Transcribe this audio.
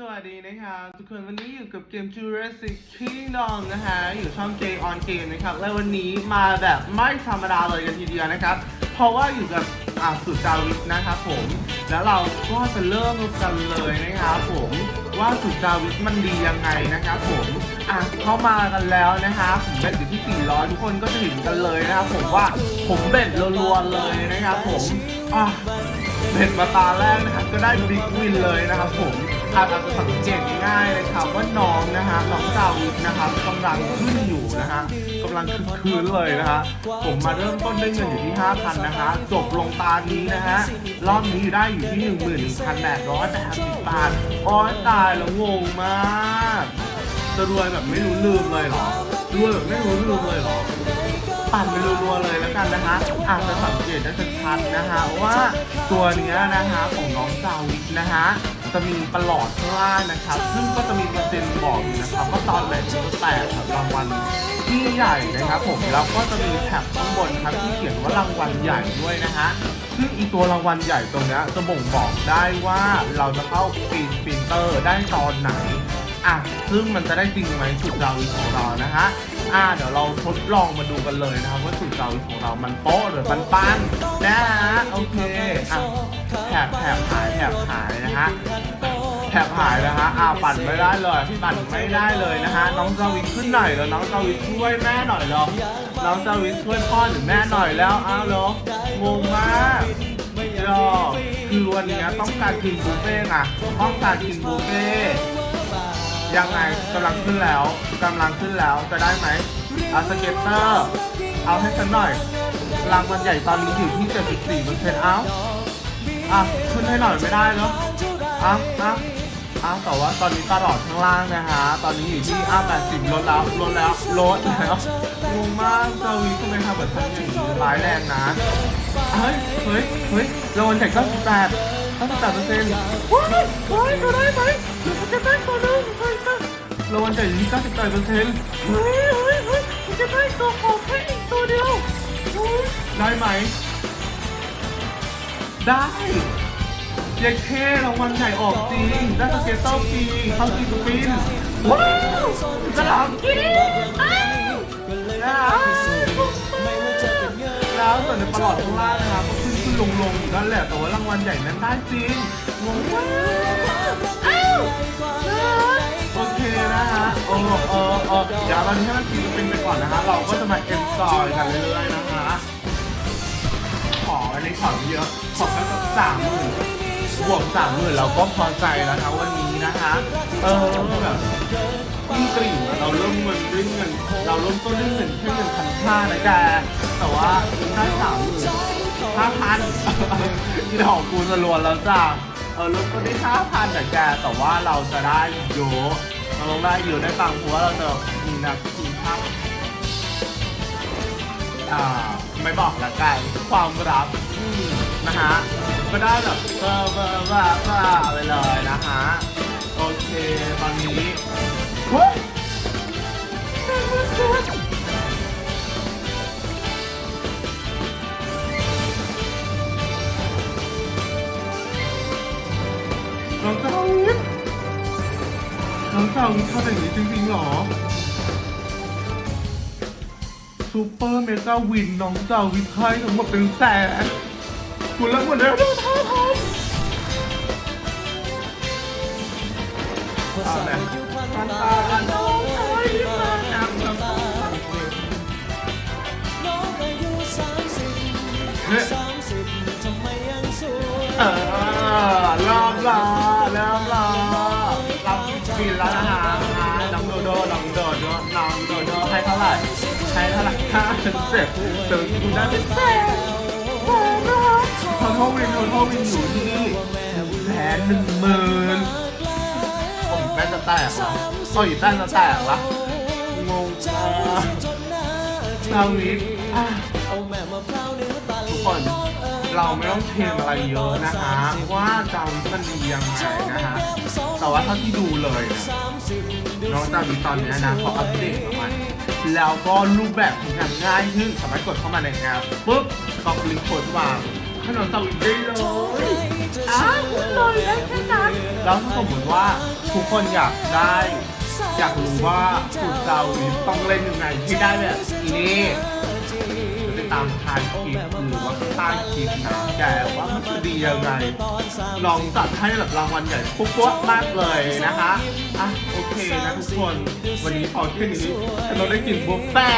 สวัสดีนะครับทุกคนวันนี้อยู่กับเกม Jurassic Kingdom นะฮะอยู่ช่อง J on Game นะครับและวันนี้มาแบบไม่ธรรมดาเลยกันทีเดียวนะครับ เพราะว่าอยู่กับอ่าสุดจาวิทนะครับผม แล้วเราก็จะเริ่มกันเลยนะครับผมว่าสุดจาวิทมันดียังไงนะครับผมอะเข้ามากันแล้วนะครับผมเบ็ดอยู่ที่ 400 ทุกคนก็จะเห็นกันเลยนะครับผมว่าผมเบ็ดรัวๆเลยนะครับผมอะ เบ็ดมาตาแรกนะครับก็ได้บิ๊กวินเลยนะครับผมอาจจะสังเกตง่ายๆเลยครับว่าน้องนะฮะน้องดาวิดนะครับกำลังขึ้นอยู่นะฮะกำลังคึกคืนเลยนะฮะผมมาเริ่มต้นด้วยเงินอยู่ที่ 5,000 นะฮะจบลงตานี้นะฮะรอบนี้ได้อยู่ที่ 11,880บาทอ้ยตายแล้วงงมาก จะรวยแบบไม่รู้ลืมเลยเหรอรวยแบบไม่รู้ลืมเลยเหรอ ปั่นไปรัวๆเลยแล้วกันนะคะอาจจะสังเกตได้ชัดๆนะคะว่าตัวเนี้ยนะคะของน้องจาวิกนะคะจะมีประหลอดข้างล่างนะครับซึ่งก็จะมีเปอร์เซ็นต์บอกอยู่นะครับว่าตอนไหนจะแตกครับรางวัลที่ใหญ่นะครับผมแล้วก็จะมีแท็บข้างบนครับที่เขียนว่ารางวัลใหญ่ด้วยนะฮะซึ่งอีตัวรางวัลใหญ่ตรงนี้จะบ่งบอกได้ว่าเราจะเข้าปีนปินเตอร์ได้ตอนไหนอะซึ่งมันจะได้จริงไหมสูตราวิของเรานะฮะ อะเดี๋ยวเราทดลองมาดูกันเลยนะครับว่าสูตรดาของเรามันโป๊ะหรือมันปังนะฮะโอเคอะแถบแถบหายแถบหายนะฮะแถบหายนะฮะอ่าปั่นไม่ได้เลยพี่ปั่นไม่ได้เลยนะฮะน้องจาวิขึ้นหน่อยแล้วน้องจาวิช่วยแม่หน่อยเหรอน้องจาวิช่วยพ่อหรือแม่หน่อยแล้วอ้าวเหรองงมากยอคือวันนี้ต้องการกินบุฟเฟ่ต์ไงต้องการกินบุฟเฟ่ต์ ยังไงกำลังขึ้นแล้วกำลังขึ้นแล้วจะได้ไหมอาสเก็ตเตอร์ เอาให้ฉันหน่อยรางวัลใหญ่ตอนนี้อยู่ที่ 74เปอร์เซ็นต์เอาอะขึ้นให้หน่อยไม่ได้เหรออะอะอะแต่ว่าตอนนี้ตลอดข้างล่างนะฮะ ตอนนี้อยู่ที่อะ80ลดแล้วลดแล้วลดแล้วงงมากเจาวีทำไมทำแบบฉันอย่างนี้ร้ายแรงนะ เฮ้ย เฮ้ย เฮ้ยรางวัลใหญ่98 98เปอร์เซ็นต์ว้ายว้ายจะได้ไหมเราจะได้ตัวนึงเฮ้ยรางวัลใหญ่อยู่ที่98เปอร์เซ็นต์เฮ้ยเฮ้ยเฮ้ยจะได้ตัวขอแค่อีกตัวเดียวได้ไหม ได้เย้เท่รางวัลใหญ่ออกจริงได้สเก็ตเตอร์ฟรีเข้าทีสปินว้าวฉลามกินอ้าวแล้วส่วนในประหลอดข้างล่างนะครับก็ขึ้นขึ้น ลงลงอยู่นั่นแหละแต่ว่ารางวัลใหญ่นั้นได้จริงงงมากอ้าวโอเคนะฮะเออเออเออเดี๋ยวตอนนี้ให้มันทีสปินไปก่อนนะฮะเราก็จะมาเอ็นจอยกันเรื่อยๆนะคะขออันนี้ขอเยอะขอแค่สามหมื่น บวกสามหมื่นเราก็พอใจแล้วนะวันนี้นะคะเออแบบยิ่งกริ่งเราเริ่มเงินด้วยเงินเราเริ่มต้นด้วยเงินแค่เงินพันห้านะแกแต่ว่าได้สามหมื่นห้าพันที่ดอกกูจะรวนแล้วจ้าเออเริ่มต้นได้ห้าพันแต่แกแต่ว่าเราจะได้เยอะเราต้องได้เยอะได้ตังค์เพราะว่าเราจะมีนักทีมภาพอ่าไม่บอกละกันความรักอืมนะฮะ ก็ได้แบบเบอร์เบอร์บ้าบ้าไปเลยนะฮะ โอเคตอนนี้เฮ้ยน้องเจ้าวิน้องเจ้าวิททำแบบนี้จริงๆเหรอซูเปอร์เมกาวินน้องเจ้าวิทให้ทั้งหมดเป็นแสน คุณแล้วหมดแล้วท่าทำเอาแหละตาตากันน้องชายวิทมาแอบแบบเฮ้ยเออรอบรอเริ่มรอรับบินแล้วนะฮะอ่าน้องโดโดน้องโดโดน้องโดโดให้เท่าไหร่ใช้เท่าไหร่ห้าถึงเจ็ดถึงคุณได้เป็นแสน ทอทวินทอทวินอยู่ที่แสนหนึ่งหมื่นผมแม่จะแตกละต่อยแต้จะแตกละงงมากชาวนี้ทุกคนเราไม่ต้องเทรนอะไรเยอะนะคะ ว่าจาวิมันดียังไงนะคะแต่ว่าเท่าที่ดูเลยนะน้องจาวิตอนนี้นะเขาอัปเดตออกมาแล้วก็รูปแบบของงานง่ายขึ้นสามารถกดเข้ามาในแอปปุ๊บกรอกลิงก์โค้ดวาง ถนนเสาอินได้เลยอ้าวเลยได้แค่นั้นแล้วถ้าสมมติว่าทุกคนอยากได้ อยากรู้ว่าสูตรเซาต้องเล่นยังไงที่ได้แบบนี้ไปตามทายคลิปหรือว่าใต้คลิปนะแกว่ามันจะดียังไง ลองจัดให้แบบรางวัลใหญ่ปุ๊บๆมากเลยนะคะอะโอเคนะทุกคน วันนี้พอแค่นี้เราได้กินบุฟเฟ่